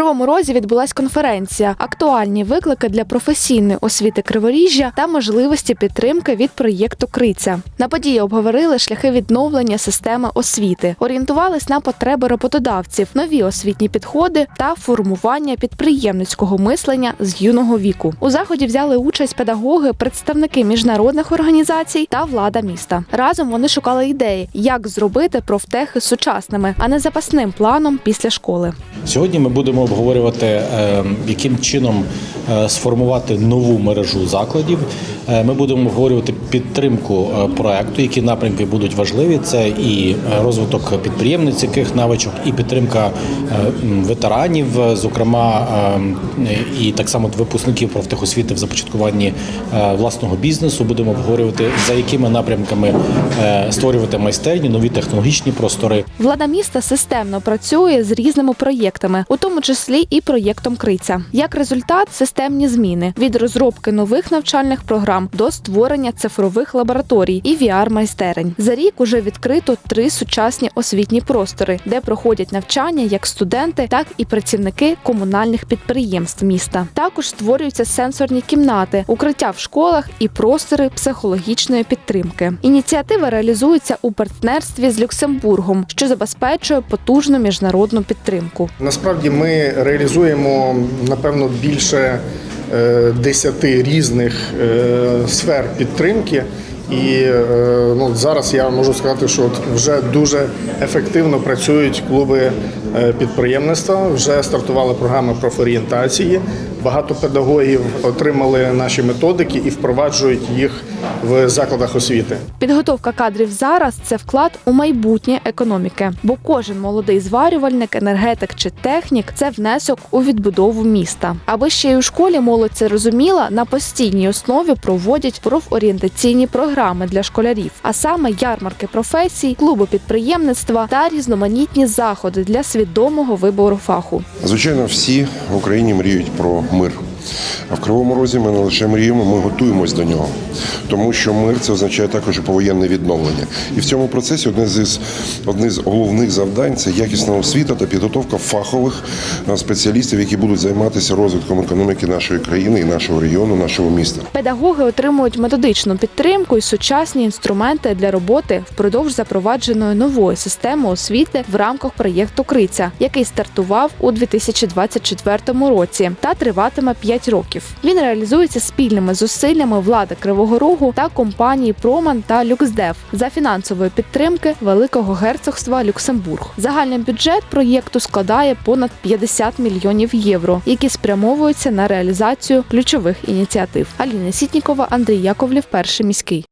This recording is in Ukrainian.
Кривому Розі відбулась конференція Актуальні виклики для професійної освіти Криворіжжя та можливості підтримки від проєкту Криця. На події обговорили шляхи відновлення системи освіти, орієнтувались на потреби роботодавців, нові освітні підходи та формування підприємницького мислення з юного віку. У заході взяли участь педагоги, представники міжнародних організацій та влада міста. Разом вони шукали ідеї, як зробити профтехи сучасними, а не запасним планом після школи. Сьогодні ми будемо обговорювати, е, яким чином сформувати нову мережу закладів. Е, Ми будемо обговорювати підтримку е, проекту, які напрямки будуть важливі. Це і е, розвиток підприємницьких навичок, і підтримка е, ветеранів, е, зокрема е, і так само випускників профтехосвіти в започаткуванні е, власного бізнесу. Будемо обговорювати за якими напрямками е, створювати майстерні, нові технологічні простори. Влада міста системно працює з різними проєктами, у тому числі і проєктом Криця. Як результат, системні зміни від розробки нових навчальних програм до створення цифрових лабораторій і VR-майстерень. За рік уже відкрито три сучасні освітні простори, де проходять навчання як студенти, так і працівники комунальних підприємств міста. Також створюються сенсорні кімнати, укриття в школах і простори психологічної підтримки. Ініціатива реалізується у партнерстві з Люксембургом, що забезпечує потужну міжнародну підтримку. Насправді ми реалізуємо напевно більше е, десяти різних е, сфер підтримки. І е, ну, зараз я можу сказати, що от вже дуже ефективно працюють клуби е, підприємництва. Вже стартували програми профорієнтації. Багато педагогів отримали наші методики і впроваджують їх в закладах освіти. Підготовка кадрів зараз це вклад у майбутнє економіки, бо кожен молодий зварювальник, енергетик чи технік це внесок у відбудову міста. Аби ще й у школі молодь це розуміла, на постійній основі проводять профорієнтаційні програми для школярів, а саме ярмарки професій, клуби підприємництва та різноманітні заходи для свідомого вибору фаху. Звичайно, всі в Україні мріють про мир. А в Кривому Розі ми не лише мріємо, ми готуємось до нього. Тому що мир це означає також повоєнне відновлення. І в цьому процесі одне з одне з головних завдань це якісна освіта та підготовка фахових е, спеціалістів, які будуть займатися розвитком економіки нашої країни і нашого регіону, нашого міста. Педагоги отримують методичну підтримку і сучасні інструменти для роботи впродовж запровадженої нової системи освіти в рамках проєкту Криця, який стартував у 2024 році та триватиме 5 років. Він реалізується спільними зусиллями влади Кривого Рогу та компанії Проман та Люксдев за фінансової підтримки Великого герцогства Люксембург. Загальний бюджет проєкту складає понад 50 мільйонів євро, які спрямовуються на реалізацію ключових ініціатив. Аліна Сітнікова, Андрій Яковлів, перший міський.